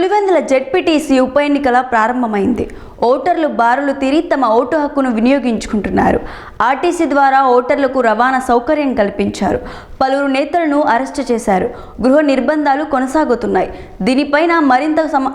Pulivendula ZPTC ఉప ఎన్నికల ప్రారంభమైంది. ఓటర్లు బారులు తీరి తమ ఓటు హక్కును వినియోగించుకుంటున్నారు. ఆర్టీసీ ద్వారా ఓటర్లకు రవాణా సౌకర్యం కల్పించారు. పలువురు నేతలను అరెస్టు చేశారు. గృహ నిర్బంధాలు కొనసాగుతున్నాయి. దీనిపైన మరింత సమా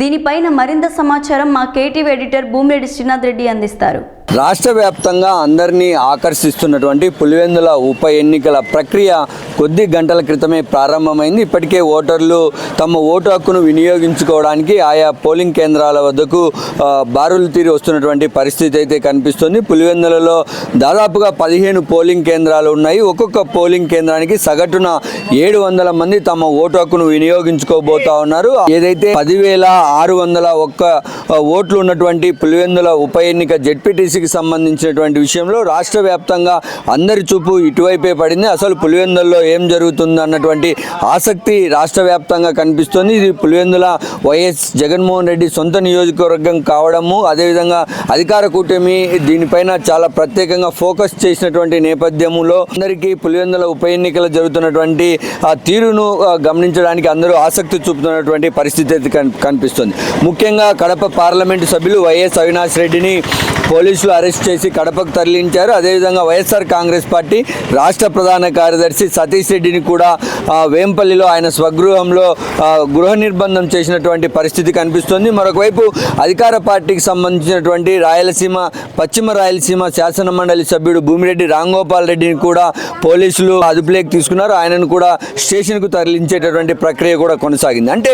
దీనిపైన మరింత సమాచారం మా కేటీవీ ఎడిటర్ భూమిరెడ్డి శ్రీనాథ్ రెడ్డి అందిస్తారు. రాష్ట్ర వ్యాప్తంగా అందరినీ ఆకర్షిస్తున్నటువంటి పులివెందుల ఉప ఎన్నికల ప్రక్రియ కొద్ది గంటల క్రితమే ప్రారంభమైంది. ఇప్పటికే ఓటర్లు తమ ఓటు హక్కును వినియోగించుకోవడానికి ఆయా పోలింగ్ కేంద్రాల వద్దకు బారులు తీరి వస్తున్నటువంటి పరిస్థితి అయితే కనిపిస్తుంది. పులివెందులలో దాదాపుగా పదిహేను పోలింగ్ కేంద్రాలు ఉన్నాయి. ఒక్కొక్క పోలింగ్ కేంద్రానికి సగటున ఏడు వందల మంది తమ ఓటు హక్కును వినియోగించుకోబోతా ఉన్నారు. ఏదైతే పదివేల ఆరు వందల ఒక్క ఓట్లు ఉన్నటువంటి పులివెందుల ఉప ఎన్నిక జెడ్పీటీసీకి సంబంధించినటువంటి విషయంలో రాష్ట్ర వ్యాప్తంగా అందరి చూపు ఇటువైపే పడింది. అసలు పులివెందుల్లో ఏం జరుగుతుంది అన్నటువంటి ఆసక్తి రాష్ట్ర వ్యాప్తంగా కనిపిస్తుంది. ఇది పులివెందుల వైఎస్ జగన్మోహన్ రెడ్డి సొంత నియోజకవర్గం కావడం కావడము అదేవిధంగా అధికార కూటమి దీనిపైన చాలా ప్రత్యేకంగా ఫోకస్ చేసినటువంటి నేపథ్యంలో అందరికీ పులివెందుల ఉప ఎన్నికలు జరుగుతున్నటువంటి ఆ తీరును గమనించడానికి అందరూ ఆసక్తి చూపుతున్నటువంటి పరిస్థితి అయితే కనిపిస్తుంది. ముఖ్యంగా కడప పార్లమెంటు సభ్యులు వైఎస్ అవినాష్ రెడ్డిని పోలీసులు అరెస్ట్ చేసి కడపకు తరలించారు. అదేవిధంగా వైఎస్ఆర్ కాంగ్రెస్ పార్టీ రాష్ట్ర ప్రధాన కార్యదర్శి సతీష్ రెడ్డిని కూడా వేంపల్లిలో ఆయన స్వగృహంలో గృహ నిర్బంధం చేసినటువంటి పరిస్థితి కనిపిస్తుంది. మరొకవైపు అధికార పార్టీకి సంబంధించినటువంటి రాయలసీమ పశ్చిమ రాయలసీమ శాసన మండలి సభ్యుడు భూమిరెడ్డి రాంగోపాల్ రెడ్డిని కూడా పోలీసులు అదుపులోకి తీసుకున్నారు. ఆయనను కూడా స్టేషన్కు తరలించేటటువంటి ప్రక్రియ కూడా కొనసాగింది. అంటే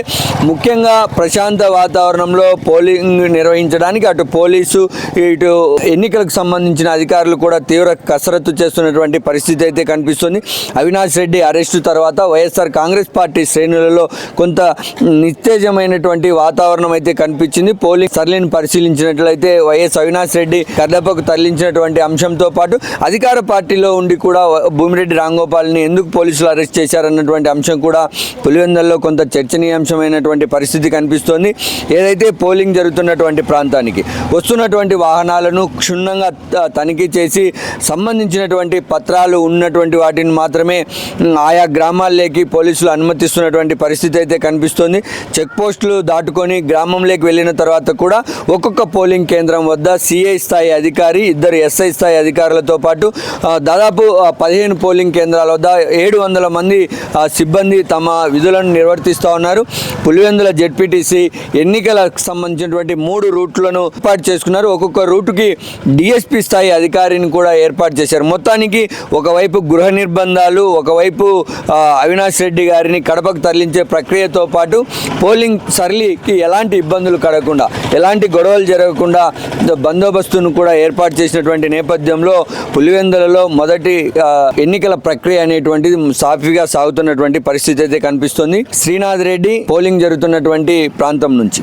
ముఖ్యంగా ప్రశాంత వాతావరణంలో పోలింగ్ నిర్వహించడానికి అటు పోలీసు ఇటు ఎన్నికలకు సంబంధించిన అధికారులు కూడా తీవ్ర కసరత్తు చేస్తున్నటువంటి పరిస్థితి అయితే కనిపిస్తుంది. అవినాష్ రెడ్డి అరెస్టు తర్వాత వైఎస్ఆర్ కాంగ్రెస్ పార్టీ శ్రేణులలో కొంత నిస్తేజమైనటువంటి వాతావరణం అయితే కనిపించింది. పోలింగ్ సరళిని పరిశీలించినట్లయితే వైఎస్ అవినాష్ రెడ్డి కర్దపకు తరలించినటువంటి అంశంతో పాటు అధికార పార్టీలో ఉండి కూడా భూమిరెడ్డి రాంగోపాల్ని ఎందుకు పోలీసులు అరెస్ట్ చేశారన్నటువంటి అంశం కూడా పులివెందల్లో కొంత చర్చనీయాంశమైనటువంటి పరిస్థితి కనిపిస్తోంది. ఏదైతే పోలింగ్ జరుగుతున్నటువంటి ప్రాంతానికి వస్తున్నటువంటి వాహనాలను క్షుణ్ణంగా తనిఖీ చేసి సంబంధించినటువంటి పత్రాలు ఉన్నటువంటి వాటిని మాత్రమే ఆయా గ్రామాల్లోకి పోలీసులు అనుమతిస్తున్నటువంటి పరిస్థితి అయితే కనిపిస్తోంది. చెక్ పోస్టులు దాటుకొని గ్రామంలోకి వెళ్ళిన తర్వాత కూడా ఒక్కొక్క పోలింగ్ కేంద్రం వద్ద సిఐ స్థాయి అధికారి ఇద్దరు ఎస్ఐ స్థాయి అధికారులతో పాటు దాదాపు పదిహేను పోలింగ్ కేంద్రాల వద్ద ఏడు వందల మంది సిబ్బంది తమ విధులను నిర్వర్తిస్తూ ఉన్నారు. పులివెందుల జెడ్పీటీసీ ఎన్నికలకు సంబంధించినటువంటి మూడు రూట్లను ఏర్పాటు చేసుకున్నారు. ఒక్కొక్క రూట్ కోర్టుకి డిఎస్పీ స్థాయి అధికారిని కూడా ఏర్పాటు చేశారు. మొత్తానికి ఒకవైపు గృహ నిర్బంధాలు ఒకవైపు అవినాష్ రెడ్డి గారిని కడపకు తరలించే ప్రక్రియతో పాటు పోలింగ్ సరళికి ఎలాంటి ఇబ్బందులు కలగకుండా ఎలాంటి గొడవలు జరగకుండా బందోబస్తును కూడా ఏర్పాటు చేసినటువంటి నేపథ్యంలో పులివెందులలో మొదటి ఎన్నికల ప్రక్రియ అనేటువంటిది సాఫీగా సాగుతున్నటువంటి పరిస్థితి అయితే కనిపిస్తుంది. శ్రీనాథ్ రెడ్డి పోలింగ్ జరుగుతున్నటువంటి ప్రాంతం నుంచి.